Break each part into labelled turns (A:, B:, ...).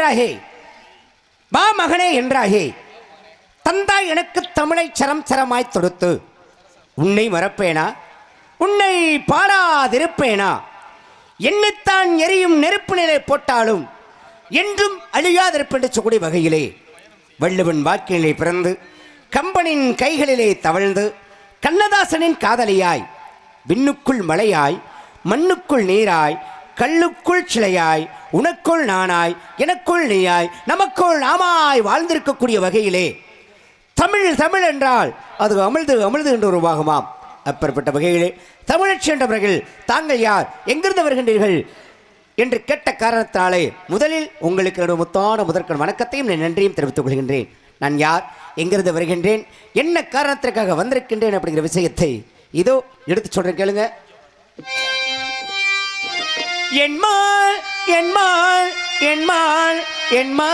A: என்றாகே வா மகனே என்றாகே தந்தா எனக்கு தமிழை சரம் சரமாய் தொடுத்து. உன்னை மறப்பேனா? உன்னை பாடாதிருப்பேனா என்னைத்தான் எரியும் நெருப்பு நிலை போட்டாலும் என்றும் அழியாதிருப்பென்று சொல்லக்கூடிய வகையிலே. வள்ளுவன் வாக்கிலே பிறந்து கம்பனின் கைகளிலே தவழ்ந்து கண்ணதாசனின் காதலியாய் விண்ணுக்குள் மலையாய் மண்ணுக்குள் நீராய் கல்லுக்குள் சிலையாய் உனக்குள் நானாய் எனக்குள் நீயாய் நமக்குள் நாமாய் வாழ்ந்திருக்கக்கூடிய வகையிலே தமிழ் தமிழ் என்றால் அது அமிழ்து அமிழ்து என்று உருவாகுமாம். அப்பேற்பட்ட வகையிலே தமிழச்சி என்றவர்கள் தாங்கள் யார் எங்கிருந்து வருகின்றீர்கள் என்று கேட்ட காரணத்தாலே முதலில் உங்களுக்கு என்னுடைய முத்தான முதற்கண் வணக்கத்தையும் நான் நன்றியும் தெரிவித்துக் கொள்கின்றேன். நான் யார் எங்கிருந்து வருகின்றேன் என்ன காரணத்திற்காக வந்திருக்கின்றேன் அப்படிங்கிற விஷயத்தை இதோ எடுத்து சொல்கிறேன் கேளுங்க. என்மாள் என்மாள் என்மாள் என்மாள்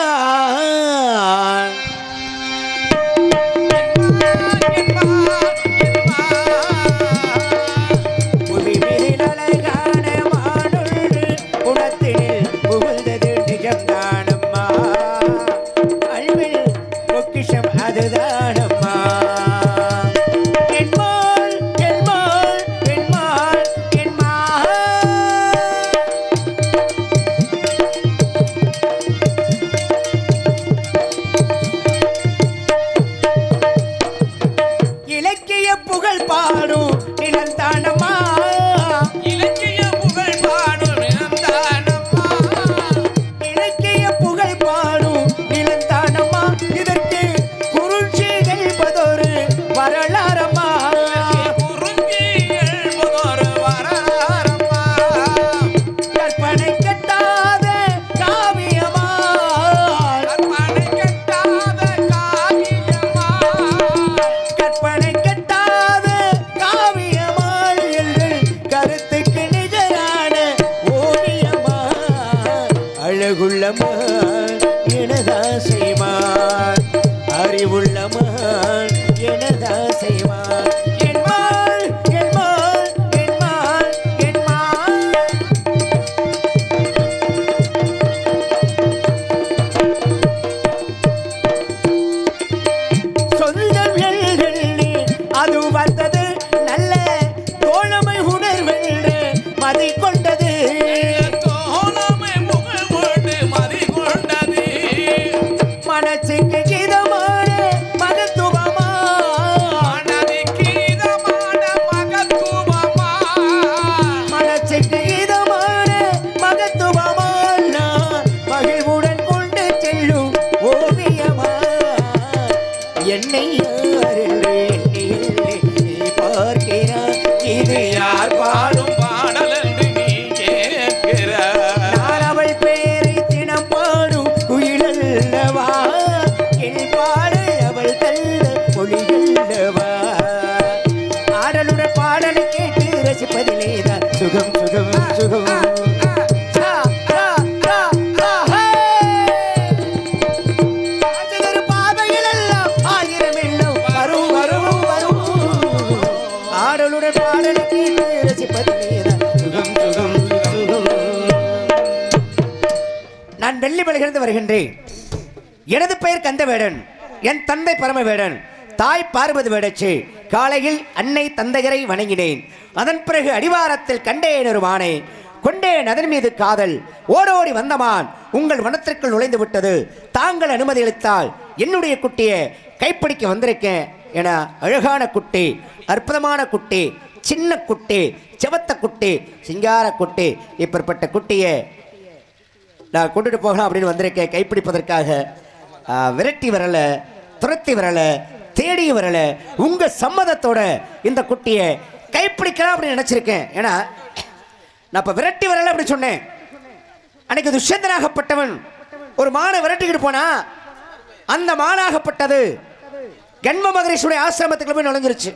A: ஆடலுடன் பாடலை கேட்டு நான் வெள்ளிமலையிலிருந்து வருகின்றேன். எனது பெயர் கந்தவேடன். என் தந்தை பரமவேடன். தாய் பார்வதி வேடச்சு. காலையில் அன்னை தந்தையரை வணங்கினேன். அதன் பிறகு அடிவாரத்தில் கண்டேன் ஒரு மானை கொண்டேன் அதன் மீது காதல். ஓடோடி வந்தமான். உங்கள் வனத்திற்குள் நுழைந்து விட்டது தாங்கள் அனுமதி அளித்தால் என்னுடைய குட்டியை கைப்பிடிக்க வந்திருக்கேன். என அழகான குட்டி அற்புதமான குட்டி சின்ன குட்டி செவத்த குட்டி சிங்கார குட்டி இப்படிப்பட்ட குட்டியை நான் கொண்டுட்டு போகலாம் அப்படின்னு வந்திருக்கேன். கைப்பிடிப்பதற்காக விரட்டி வரலை துரத்தி வரலை தேடி வரல உங்கள் சம்மதத்தோட இந்த குட்டியை கைப்பிடிக்கலாம் அப்படின்னு நினச்சிருக்கேன். ஏன்னா நான் இப்போ விரட்டி வரலை அப்படின்னு சொன்னேன். அன்னைக்கு துஷ்யந்தனாகப்பட்டவன் ஒரு மானை விரட்டிக்கிட்டு போனா அந்த மானாகப்பட்டது கண்ம மகரிஷுடைய ஆசிரமத்துக்குள்ள போய் நுழைஞ்சிருச்சு.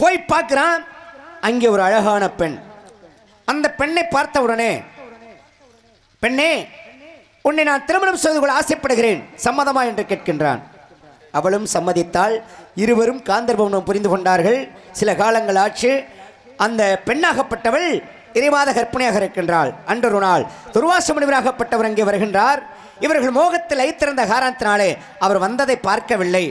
A: போய் பார்க்கிறான் அங்கே ஒரு அழகான பெண். அந்த பெண்ணை பார்த்த உடனே பெண்ணே உன்னை நான் திருமணம் செய்து கொள்ள ஆசைப்படுகிறேன் சம்மதமா என்று கேட்கின்றான். அவளும் சம்மதித்தாள். இருவரும் காந்தர்பவனம் புரிந்து கொண்டார்கள். சில காலங்கள் ஆச்சு. அந்த பெண்ணாகப்பட்டவள் இறைவாத கற்பனையாக இருக்கின்றாள். அன்றொரு நாள் துர்வாச முனிவராகப்பட்டவர் அங்கே வருகின்றார். இவர்கள் மோகத்தில் ஐத்திருந்த காரணத்தினாலே அவர் வந்ததை பார்க்கவில்லை.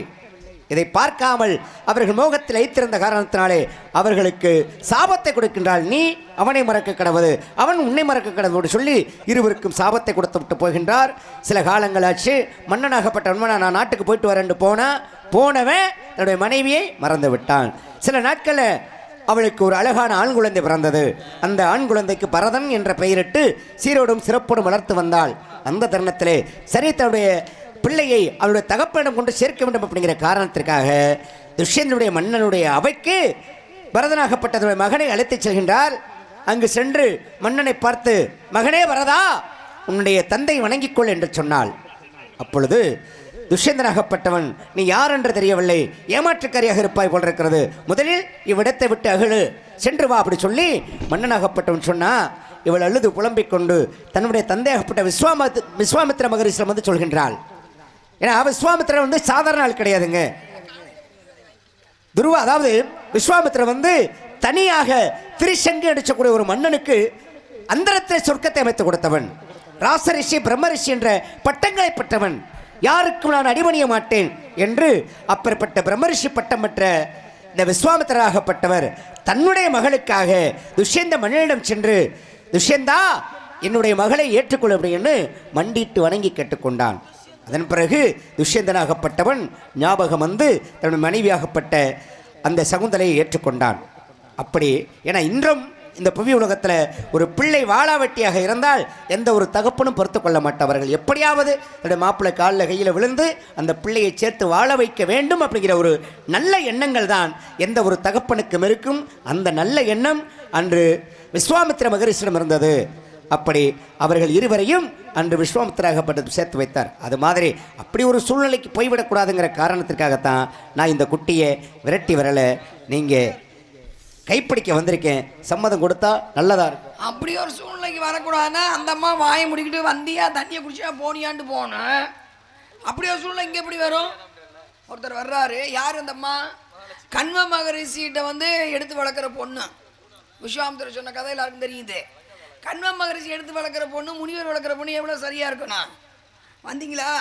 A: இதை பார்க்காமல் அவர்கள் மோகத்தில் ஐத்திருந்த காரணத்தினாலே அவர்களுக்கு சாபத்தை கொடுக்கின்றாள். நீ அவனை மறக்க கடவுது அவன் உன்னை மறக்க கடவுடு சொல்லி இருவருக்கும் சாபத்தை கொடுத்து விட்டு போகின்றார். சில காலங்களாச்சு மன்னனாகப்பட்ட உண்மனா நான் நாட்டுக்கு போயிட்டு வரேன்னு போன போனவன் தன்னுடைய மனைவியை மறந்து விட்டான். சில நாட்களில் அவளுக்கு ஒரு அழகான ஆண் குழந்தை பிறந்தது. அந்த ஆண் குழந்தைக்கு பரதன் என்ற பெயரிட்டு சீரோடும் சிறப்போடும் வளர்த்து வந்தாள். அந்த தருணத்திலே சரி தன்னுடைய பிள்ளையை அவளுடைய தகப்பனிடம் கொண்டு சேர்க்க வேண்டும் அப்படிங்கிற காரணத்திற்காக துஷ்யந்தனுடைய மன்னனுடைய அவைக்கு பரதனாகப்பட்டதுடைய மகனை அழைத்துச் செல்கின்றார். அங்கு சென்று மன்னனை பார்த்து மகனே வரதா? உன்னுடைய தந்தை வணங்கிக் கொள் என்று சொன்னாள். அப்பொழுது துஷ்யந்தனாகப்பட்டவன் நீ யார் என்று தெரியவில்லை. ஏமாற்றுக்காரியாக இருப்பாய் போல் இருக்கிறது முதலில் இவ்விடத்தை விட்டு அகழு. சென்று வா அப்படி சொல்லி மன்னனாகப்பட்டவன் சொன்னா இவள் அழுது புலம்பிக் கொண்டு தன்னுடைய தந்தையாகப்பட்ட விஸ்வாமத் விஸ்வாமித்ர மகரிஷிடம் வந்து சொல்கின்றாள். ஏன்னா விஸ்வாமித்திரன் வந்து சாதாரண ஆள் கிடையாதுங்க. துருவா அதாவது விஸ்வாமித்திரன் வந்து தனியாக திரிசங்கு அடிச்சக்கூடிய ஒரு மன்னனுக்கு அந்தரத்தில் சொர்க்கத்தை அமைத்து கொடுத்தவன். ராசரிஷி பிரம்மரிஷி என்ற பட்டங்களை பெற்றவன். யாருக்கும் நான் அடிபணிய மாட்டேன் என்று அப்பேற்பட்ட பிரம்மரிஷி பட்டம் பெற்ற இந்த விஸ்வாமித்திராகப்பட்டவர் தன்னுடைய மகளுக்காக துஷ்யந்த மன்னனிடம் சென்று துஷ்யந்தா என்னுடைய மகளை ஏற்றுக்கொள் அப்படின்னு மண்டிட்டு வணங்கி கேட்டுக்கொண்டான். அதன் பிறகு துஷ்யந்தனாகப்பட்டவன் ஞாபகம் வந்து தன்னுடைய மனைவியாகப்பட்ட அந்த சகுந்தலையை ஏற்றுக்கொண்டான். அப்படி ஏன்னா இன்றும் இந்த புவி உலகத்தில் ஒரு பிள்ளை வாழாவட்டியாக இருந்தால் எந்த ஒரு தகப்பனும் பொறுத்து கொள்ள மாட்டவர்கள். எப்படியாவது தன்னுடைய மாப்பிள்ளை காலில் கையில் விழுந்து அந்த பிள்ளையை சேர்த்து வாழ வைக்க வேண்டும் அப்படிங்கிற ஒரு நல்ல எண்ணங்கள் தான் எந்த ஒரு தகப்பனுக்கும் இருக்கும் அந்த நல்ல எண்ணம் அன்று விஸ்வாமித்திர மகரிஷிடம் இருந்தது. அப்படி அவர்கள் இருவரையும் அன்று விஸ்வாமித்திராகப்பட்டது சேர்த்து வைத்தார். அது மாதிரி அப்படி ஒரு சூழ்நிலைக்கு போய்விடக்கூடாதுங்கிற காரணத்திற்காகத்தான் நான் இந்த குட்டியை விரட்டி வரலை நீங்கள் கைப்பிடிக்க வந்திருக்கேன். சம்மதம் கொடுத்தா நல்லதா இருக்கும்.
B: அப்படி ஒரு சூழ்நிலைக்கு வரக்கூடாதுன்னா அந்த அம்மா வாயை முடிக்கிட்டு வந்தியா தண்ணியை குடிச்சா போனியான்ட்டு போனேன். அப்படி ஒரு சூழ்நிலை இங்கே எப்படி வரும்? ஒருத்தர் வர்றாரு. யார் அந்த அம்மா? கண்ம மகரிஷிகிட்ட வந்து எடுத்து வளர்க்குற பொண்ணு. விஸ்வாமித்திர சொன்ன கதை எல்லாருக்கும் தெரியுது. கண்வ மகரிஷி எடுத்து வளர்க்குற பொண்ணு முனிவர் வளர்க்குற பொண்ணு எவ்வளோ சரியாக இருக்கணும்? வந்தீங்களா?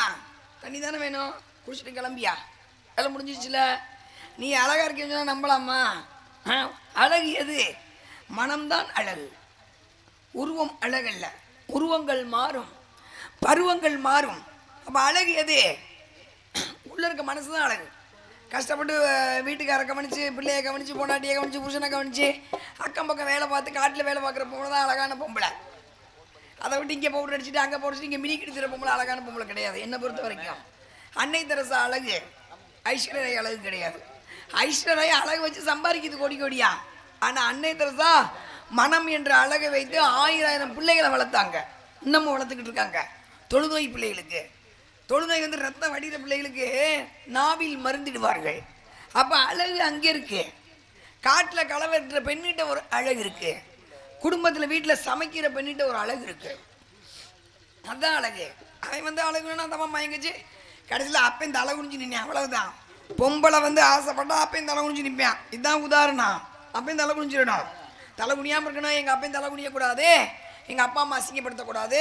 B: தண்ணி தானே வேணும். குடிச்சிட்டு கிளம்பியா? வேலை முடிஞ்சிச்சுல நீ அழகாக இருக்கேன்னு சொன்னால் நம்பலாமா? ஆ, அழகு எது? மனம்தான் அழகு. உருவம் அழகல்ல. உருவங்கள் மாறும். பருவங்கள் மாறும். அப்போ அழகு எது? உள்ள இருக்க மனசு தான் அழகு. கஷ்டப்பட்டு வீட்டுக்காரரை வீட்டுக்கார கவனிச்சு பிள்ளையை கவனிச்சு பொண்டாட்டியை கவனிச்சு புருஷனை கவனித்து அக்கம் பக்கம் வேலை பார்த்து காட்டில் வேலை பார்க்குற பொம்பளை தான் அழகான பொம்பளை. அதை விட்டு இங்கே பவுடர் அடிச்சுட்டு அங்கே பவுடர் இங்கே மினி கிடிக்கிற பொம்பளை அழகான பொம்பளை கிடையாது. என்னை பொறுத்த வரைக்கும். அன்னை தெரசா அழகு ஐஸ்வர்யா அழகு கிடையாது. ஐஸ்வர்யா அழகு வச்சு சம்பாதிக்குது கோடி கோடியா? ஆனால் அன்னை தெரசா மனம் என்ற அழகை வைத்து ஆயிரம் ஆயிரம் பிள்ளைகளை வளர்த்தாங்க. இன்னமும் வளர்த்துக்கிட்டு இருக்காங்க. தொழுநோய் பிள்ளைகளுக்கு. தொழுநோய் வந்து ரத்தம் வடிகிற பிள்ளைகளுக்கு நாவில் மருந்திடுவார்கள். அப்போ அழகு அங்கே இருக்கு. காட்டில் களை வெட்டுற பெண்ணிட்ட ஒரு அழகு இருக்கு. குடும்பத்தில் வீட்டில் சமைக்கிற பெண்ணிட்ட ஒரு அழகு இருக்கு. அதுதான் அழகு. அவன் வந்து அழகுன்னா தம்மா மயங்கிச்சு. கடைசியில் அப்பையும் தலை குனிஞ்சு நின்னேன். அவ்வளவுதான். பொம்பளை வந்து ஆசைப்பட்டா அப்பையும் தலை குனிஞ்சு நிற்பேன் இதுதான் உதாரணம். அப்பையும் தலை குனிஞ்சிடணும். தலை குனியாமல் இருக்கணும். எங்கள் அப்பையும் தலை குனியக்கூடாது. எங்கள் அப்பா அம்மா அசிங்கப்படுத்தக்கூடாது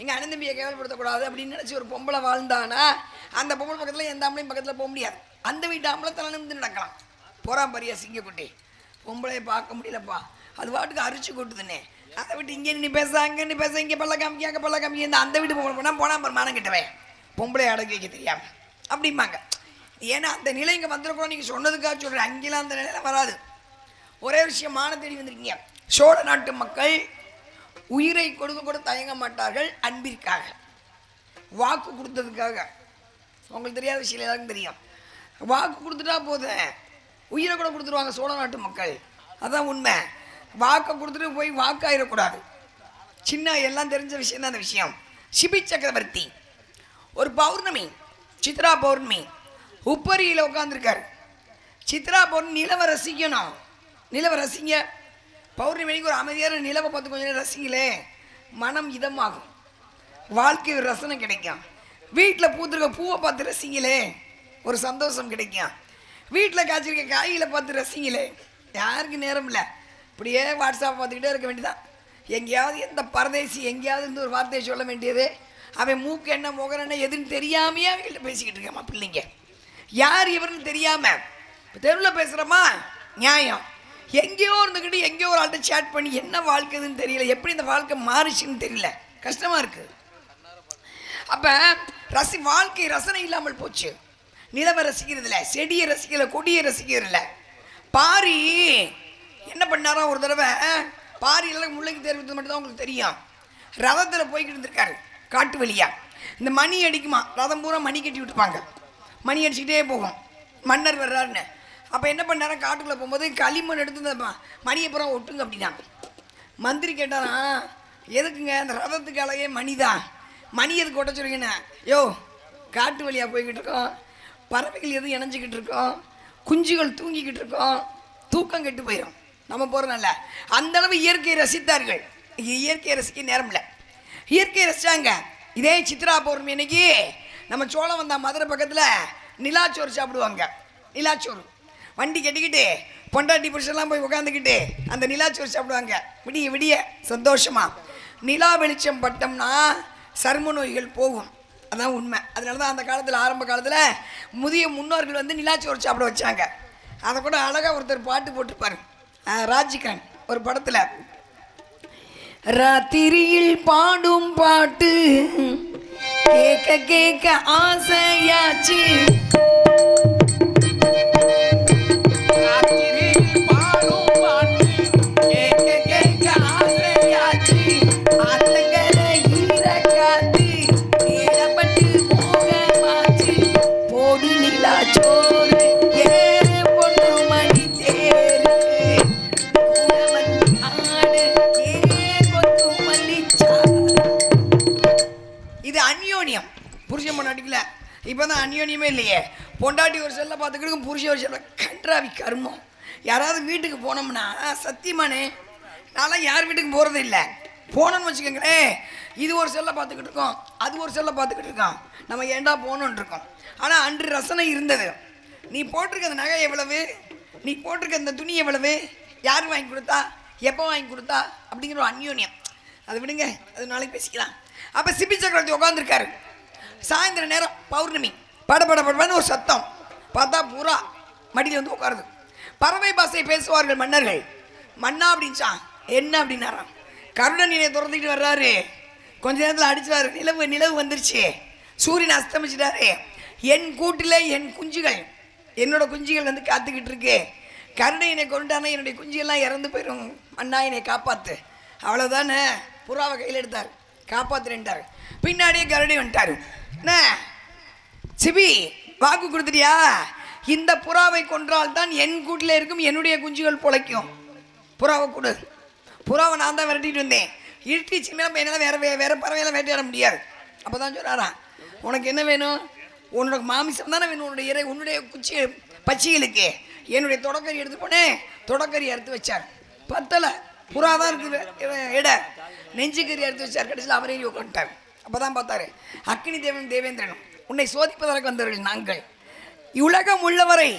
B: எங்கள் அண்ணன் தம்பியை கேவலப்படுத்தக்கூடாது அப்படின்னு நினச்சி ஒரு பொம்பளை வாழ்ந்தானா அந்த பொம்பளை பக்கத்தில் எந்த ஆம்பளையும் பக்கத்தில் போக முடியாது. அந்த வீட்டு ஆம்பளை தலை நிமிந்து நடக்கலாம். போகிறான் பரியா சிங்கக்குட்டி. பொம்பளையை பார்க்க முடியலப்பா. அது பாட்டுக்கு அரிச்சு கொட்டுதுன்னே. அதை விட்டு இங்கே நீ பேச அங்கே நீ பேச இங்கே பல்ல காமிக்க அங்கே பல்ல காமிக்க இந்த அந்த வீட்டு பொம்பளை போனால் போனால் பாரு மானம் கிட்டவன். பொம்பளை அடக்கி வைக்க தெரியாமல் அப்படிம்பாங்க. ஏன்னா அந்த நிலை இங்கே வந்துடக்கூடாது நீங்கள் சொன்னதுக்காக சொல்கிறேன் அங்கெல்லாம் அந்த நிலை வராது. ஒரே விஷயம் மான தேடி வந்திருக்கீங்க. சோழ நாட்டு மக்கள் உயிரை கொடுக்க கூட தயங்க மாட்டார்கள் அன்பிற்காக. வாக்கு கொடுத்ததுக்காக. உங்களுக்கு தெரியாத விஷயம் எல்லாருக்கும் தெரியும். வாக்கு கொடுத்துட்டா போதும். உயிரை கூட கொடுத்துருவாங்க சோழ நாட்டு மக்கள். அதான் உண்மை. வாக்கை கொடுத்துட்டு போய் வாக்காயிடக்கூடாது. சின்ன எல்லாம் தெரிஞ்ச விஷயம் தான் அந்த விஷயம். சிபி சக்கரவர்த்தி ஒரு பௌர்ணமி சித்ரா பௌர்ணமி உப்பரியில் உட்காந்துருக்காரு சித்ரா பௌர்ணமி நிலவை ரசிக்கணும். நிலவை ரசிங்க. பௌர்ணமிக்கு ஒரு அமைதியான நிலவை பார்த்து கொஞ்சம் நேரம் ரசிங்களே. மனம் இதமாகும். வாழ்க்கை ஒரு ரசனை கிடைக்கும். வீட்டில் பூத்துருக்க பூவை பார்த்து ரசிங்களே. ஒரு சந்தோஷம் கிடைக்கும். வீட்டில் காய்ச்சிருக்க காய்களை பார்த்து ரசிங்களே. யாருக்கு நேரம் இல்லை. இப்படியே வாட்ஸ்அப் பார்த்துக்கிட்டே இருக்க வேண்டியதான் எங்கேயாவது எந்த பரதேசி எங்கேயாவது இருந்து ஒரு வார்த்தையை சொல்ல வேண்டியது. அவன் மூக்கு என்ன முகர என்ன எதுன்னு தெரியாமையே அவங்கள்ட்ட பேசிக்கிட்டு இருக்கேம்மா பிள்ளைங்க. யார் இவருன்னு தெரியாமல் இப்போ தெருவில் பேசுகிறோமா நியாயம். எங்கேயோ இருந்துக்கிட்டு எங்கேயோ ஒரு ஆள்கிட்ட சேட் பண்ணி என்ன வாழ்க்கைதுன்னு தெரியல. எப்படி இந்த வாழ்க்கை மாறுச்சுன்னு தெரியல. கஷ்டமாக இருக்குது அப்போ ரசி வாழ்க்கை ரசனை இல்லாமல் போச்சு. நிலவை ரசிக்கிறதில்ல செடியை ரசிக்கல கொடியை ரசிக்கிறதில்ல. பாரி என்ன பண்ணாராம் ஒரு தடவை பாரியில் முல்லைக்கு தெரிவித்தது மட்டும்தான் உங்களுக்கு தெரியும். ரதத்தில் போய்கிட்டு இருந்திருக்காரு காட்டு வழியாக இந்த மணி அடிக்குமா? ரதம் பூரா மணி கட்டி விட்டுப்பாங்க. மணி அடிச்சுக்கிட்டே போகும். மன்னர் வர்றாருன்னு. அப்போ என்ன பண்ணாரா? காட்டுக்குள்ளே போகும்போது களிமண் எடுத்து இந்த ம- ஒட்டுங்க அப்படின்னாங்க. மந்திரி கேட்டாராம் எதுக்குங்க? அந்த ரதத்துக்கு அழகே மணி தான் மணி எதுக்கு ஒட்ட சொல்லுங்கண்ணே யோ காட்டு வழியாக போய்கிட்டு இருக்கோம். பறவைகள் எதுவும் இணைஞ்சிக்கிட்டு இருக்கோம். குஞ்சுகள் தூங்கிக்கிட்டு இருக்கோம். தூக்கம் கெட்டு போயிடும் நம்ம போகிறனால அந்த அளவு இயற்கையை ரசித்தார்கள். இயற்கை இயற்கையை ரசிக்க நேரம் இல்லை. இயற்கையை ரசித்தாங்க இதே சித்ரா பௌர்ணமி அன்னைக்கு நம்ம சோளம் வந்தா மதுரை பக்கத்தில் நிலாச்சோறு சாப்பிடுவாங்க. நிலாச்சோறு. வண்டி கட்டிக்கிட்டு பொண்டாட்டி புருஷன்லாம் போய் உட்காந்துக்கிட்டு அந்த நிலாச்சோறு சாப்பிடுவாங்க. விடிய விடிய சந்தோஷமா. நிலா வெளிச்சம் பட்டோம்னா சர்ம நோய்கள் போகும். அதான் உண்மை. அதனால தான் அந்த காலத்தில் ஆரம்ப காலத்தில் முதிய முன்னோர்கள் வந்து நிலாச்சோறு சாப்பிட வச்சாங்க. அதை கூட அழகாக ஒருத்தர் பாட்டு போட்டிருப்பாரு. ராஜிகன் ஒரு படத்தில். ராத்திரியில் பாடும் பாட்டு கேட்க கேட்க ஆசையாச்சு. புருஷன் அடிக்கல இப்போ தான் அந்யோன்யமே இல்லையே. பொண்டாட்டி ஒரு செல்லை பார்த்துக்கிட்டு புருஷன் ஒரு செல்ல. கன்றாவி கருமம். யாராவது வீட்டுக்கு போனோம்னா சத்தியமானே நான்லாம் யார் வீட்டுக்கு போகிறது இல்லை. போனோன்னு வச்சுக்கோங்களேன் இது ஒரு செல்லை பார்த்துக்கிட்டு இருக்கோம் அது ஒரு செல்லை பார்த்துக்கிட்டு இருக்கோம் நம்ம ஏன்டா போகணுன்னு இருக்கோம். ஆனால் அன்று ரசனை இருந்தது. நீ போட்டிருக்க அந்த நகை எவ்வளவு? நீ போட்டிருக்க இந்த துணி எவ்வளவு? யார் வாங்கி கொடுத்தா? எப்போ வாங்கி கொடுத்தா? அப்படிங்கிற ஒரு அந்யோன்யம். அதை விடுங்க அது நாளைக்கு பேசிக்கலாம். அப்போ சிபி சக்கரவர்த்தி உட்காந்துருக்காரு சாயந்தர நேரம் பௌர்ணமி. படபட படபடன்னு ஒரு சத்தம். பார்த்தா பூரா மடியில் வந்து உட்காருது. பறவை பாசை பேசுவார்கள் மன்னர்கள். மன்னா அப்படின்ச்சான் என்ன அப்படின்னாராம். கருடனினை துறந்துக்கிட்டு வர்றாரு. கொஞ்ச நேரத்தில் அடிச்சாரு நிலவு நிலவு வந்துருச்சு. சூரியன் அஸ்தமிச்சிட்டாரு. என் கூட்டில் என் குஞ்சுகள். என்னோட குஞ்சுகள் வந்து காத்துக்கிட்டு இருக்கு. கருணை என்னை கொண்டானா என்னுடைய குஞ்சுகள்லாம் இறந்து போயிடும் அண்ணா என்னை காப்பாற்று அவ்வளோதானே புறாவை கையில் எடுத்தார். காப்பாற்றுறேன்ட்டார் பின்னாடியே கரடி வந்துட்டாரு. என்ன? சிபி வாக்கு கொடுத்துட்டியா? இந்த புறாவை கொன்றால் தான் என் கூட்டில் இருக்கும் என்னுடைய குஞ்சுகள் பொழைக்கும். புறாவை கொடு. புறாவை நான் தான் விரட்டிட்டு வந்தேன். இருட்டிச்சுன்னா என்னால் வேற வே- வேற பறவையெல்லாம் வேட்டையாட முடியாது. அப்போ தான் சொல்கிறாராம் உனக்கு என்ன வேணும்? உன்னோட மாமிசம் தானே வேணும்? உன்னுடைய இறை உன்னுடைய குச்சி பச்சிகளுக்கு. என்னுடைய தொடக்கறி எடுத்து போனேன் தொடக்கறி அறுத்து வச்சார். பத்தலை. புறா தான் இருக்குது இட. நெஞ்சுக்கறி அறுத்து வச்சார். கடைசியில் அவரையும் உட்காந்துட்டார் அப்போ தான் பார்த்தாரு. அக்னி தேவன் தேவேந்திரனும் உன்னை சோதிப்பதற்கு வந்தவர்கள் நாங்கள். உலகம் உள்ளவரை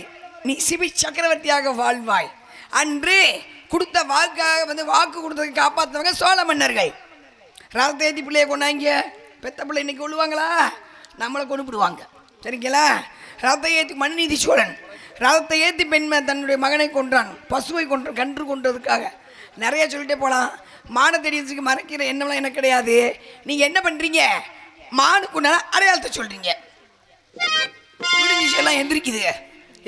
B: நீ சிபி சக்கரவர்த்தியாக வாழ்வாய். அன்று கொடுத்த வாக்காக வந்து வாக்கு கொடுத்ததுக்கு காப்பாற்றினவங்க சோழ மன்னர்கள். ரதத்தை ஏற்றி கொண்டாங்க. பெத்த பிள்ளை இன்னைக்கு கொள்ளுவாங்களா? நம்மளை கொண்டு விடுவாங்க சரிங்களா? ரதத்தை ஏற்றி மனுநீதி சோழன். ரதத்தை ஏற்றி பெண்மை தன்னுடைய மகனை கொன்றான். பசுவை கொன்று கன்று கொன்றதுக்காக. நிறைய சொல்லிட்டே போகலாம் மானை தெரியறதுக்கு மறைக்கிற எண்ணம்லாம் எனக்கு கிடையாது. நீங்கள் என்ன பண்ணுறீங்க மானுக்குண்டான அடையாளத்தை சொல்கிறீங்க எல்லாம் எந்திரிக்குது.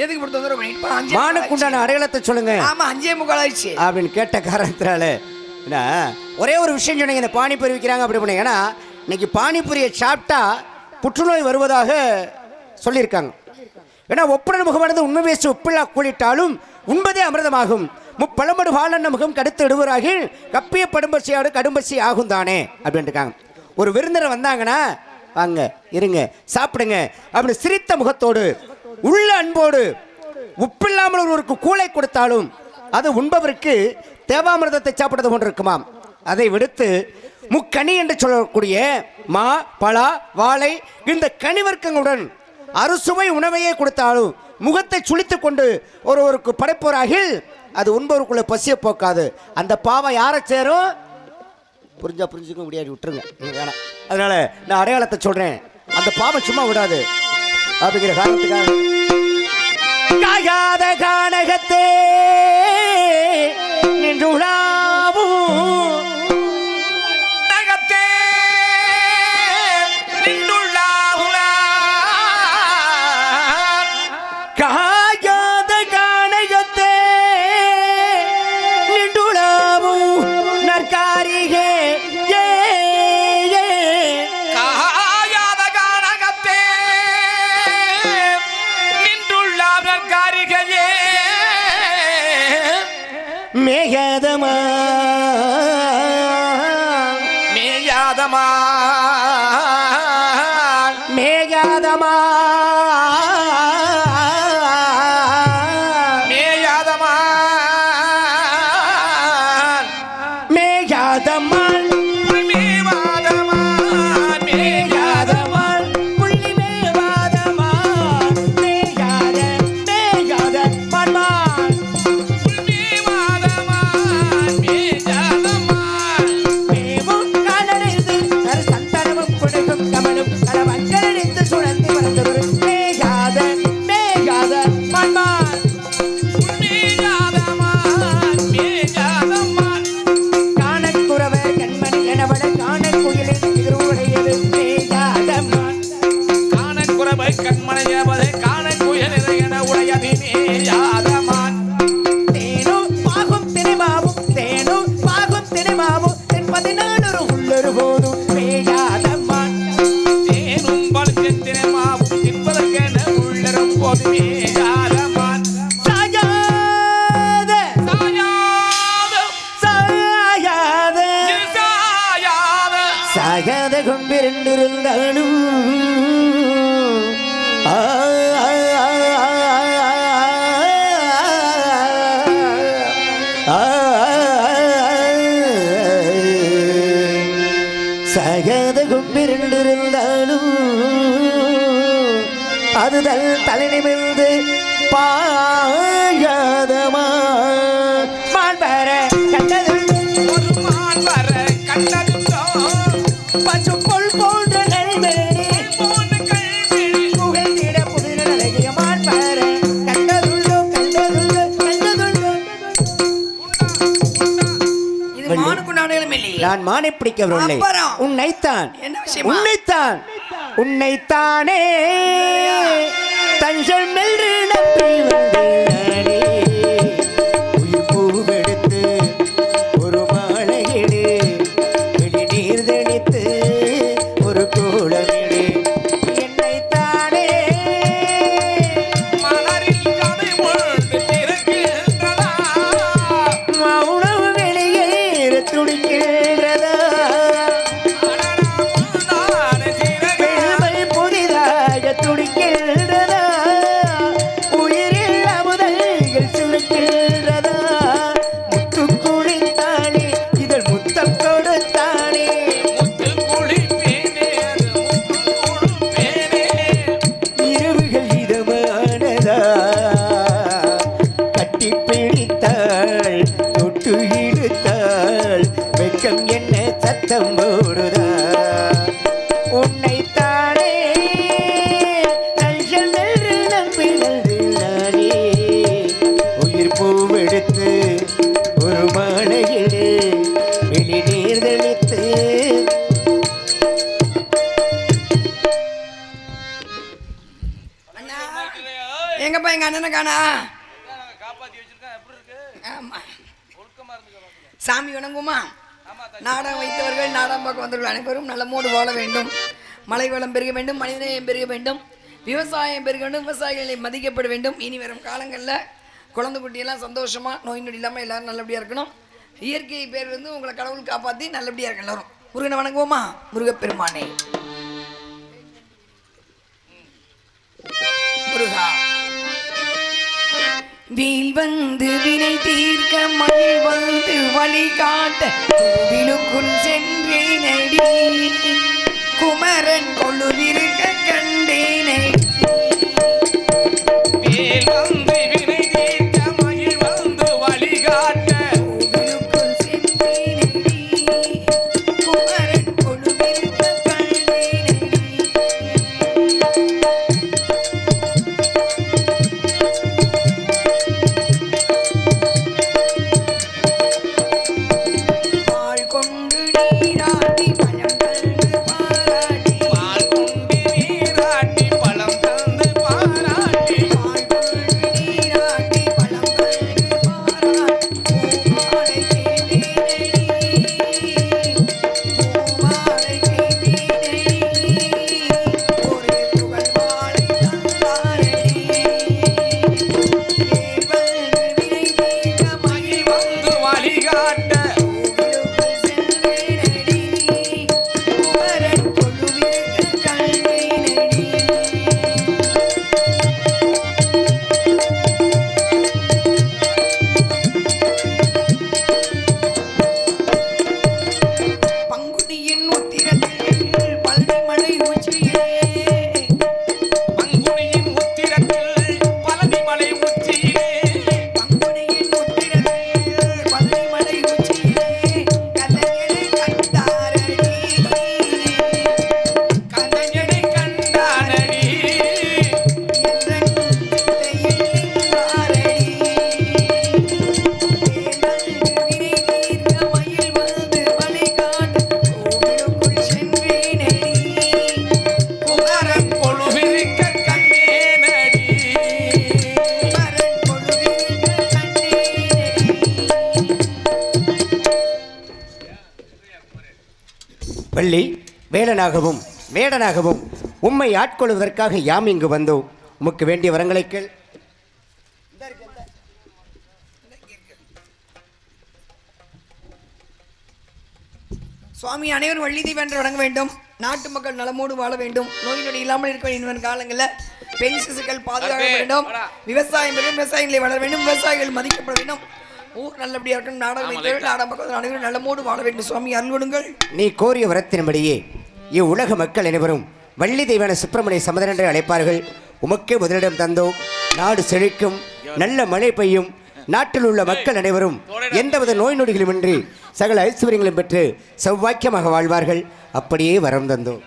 B: எதுக்கு இப்படி தொந்தரவு பண்ணிட்டு.
A: மானுக்குண்டான அடையாளத்தை சொல்லுங்க.
B: ஆமா அஞ்சே முக்கால் ஆயிடுச்சு.
A: அப்படின்னு கேட்ட காரணத்தினால ஏன்னா ஒரே ஒரு விஷயம் சொன்னீங்க இந்த பானிபூரி விற்கிறாங்க அப்படி பண்ணி ஏன்னா இன்னைக்கு பானிபூரியை சாப்பிட்டா புற்றுநோய் வருவதாக சொல்லியிருக்காங்க. ஏன்னா ஒப்புடன் முகமானது உண்மை பேசி ஒப்பில்லா கூலிட்டாலும் உண்பதே அமிர்தமாகும். முப்பழம்படு வாழன்ன முகம் கடுத்து இடுவராகில் கப்பிய படும்பசியோட கடும்பசி ஆகும் தானே அப்படின்ட்டுருக்காங்க. ஒரு விருந்தினர் வந்தாங்கன்னா வாங்க இருங்க சாப்பிடுங்க அப்படி சிரித்த முகத்தோடு உள்ள அன்போடு உப்பில்லாமல் ஒருவருக்கு கூளை கொடுத்தாலும் அது உண்பவருக்கு தேவாமிரதத்தை சாப்பிடுறது போன்று இருக்குமாம் அதை விடுத்து முக்கனி என்று சொல்லக்கூடிய மா பலா வாழை இந்த கனிவர்க்கங்களுடன் அறுசுவை உணவையே கொடுத்தாலும் முகத்தை சுழித்து கொண்டு ஒருவருக்கு படைப்போராகில் அது உண்பவருக்குள்ளே பசிய போக்காது. அந்த பாவம் யாரை சேரும்? புரிஞ்சா புரிஞ்சுக்க முடியாது விட்டுருங்க. வேணாம். அதனால நான் அடையாளத்தை சொல்கிறேன் அந்த பாவம் சும்மா விடாது. அப்படிங்கிற காரணத்துக்காக. காயாத கானகத்தே
C: நின்று
A: மேகதமா சாகாத கொம்பிரண்டிருந்தாலும் ஆ,
B: நாடகம் இல்லையே
A: நான் மானை பிடிக்கவில்லை? உன்னைத்தான்? உன்னைத்தான். உன்னைத்தானே. தஞ்சல் மெல்று நம்பி வந்தேனே.
B: ஆமா. சாமி வணங்குமா? நாடகம் வைத்தவர்கள் நாடகம் பார்க்க வந்தவர்கள் அனைவரும் நலமோடு வாழ வேண்டும். மழை வளம் பெருக வேண்டும் மனிதநேயம் பெருக வேண்டும். விவசாயம் பெருக வேண்டும் விவசாயிகளை மதிக்கப்பட வேண்டும். இனி வரும் காலங்களில் குழந்தை குட்டியெல்லாம் சந்தோஷமா நோய் நொடி இல்லாமல் எல்லாரும் நல்லபடியாக இருக்கணும். இயற்கை பேர் வந்து உங்களை கடவுள் காப்பாற்றி நல்லபடியாக இருக்க எல்லாரும். முருகனை வணங்குவோமா? முருகப்பெருமானே. முருகா. வீல் வந்து வினை தீர்க்க மயில் வந்து வழிகாட்ட கோவிலுக்குள் சென்றேனடி. குமரன் கொழுவிருக்க கண்டேனடி.
A: வீரனாகவும் வேடனாகவும் உம்மை ஆட்கொள்வதற்காக யாம் இங்கு வந்தோம் உமக்கு வேண்டிய வரங்களை கேள்.
B: சுவாமி அனைவரும் வள்ளி தெய்வம் என்று வணங்க வேண்டும். நாட்டு மக்கள் நலமோடு வாழ வேண்டும். நோய் நொடி இல்லாமல் இருக்க வேண்டும் காலங்களில் பெண் சிசுக்கள் பாதுகாக்க வேண்டும். விவசாயம் பெரும் விவசாயிகளை வளர வேண்டும். விவசாயிகள் மதிக்கப்பட வேண்டும். ஊர் நல்லபடியா இருக்கணும் நாடகம் பக்கம் அனைவரும் நலமோடு வாழ வேண்டும். சுவாமி அருள்கொடுங்கள்
A: நீ கோரிய வரத்தின்படியே இவ்வுலக மக்கள் அனைவரும் வள்ளி தெய்வான சுப்பிரமணிய சமதன் என்று அழைப்பார்கள். உமக்கே முதலிடம் தந்தோம். நாடு செழிக்கும் நல்ல மழை பெய்யும். நாட்டில் உள்ள மக்கள் அனைவரும் எந்தவித நோய் நொடிகளுமின்றி சகல ஐஸ்வர்யங்களும் பெற்று சௌவாக்கியமாக வாழ்வார்கள். அப்படியே வரம் தந்தோம்.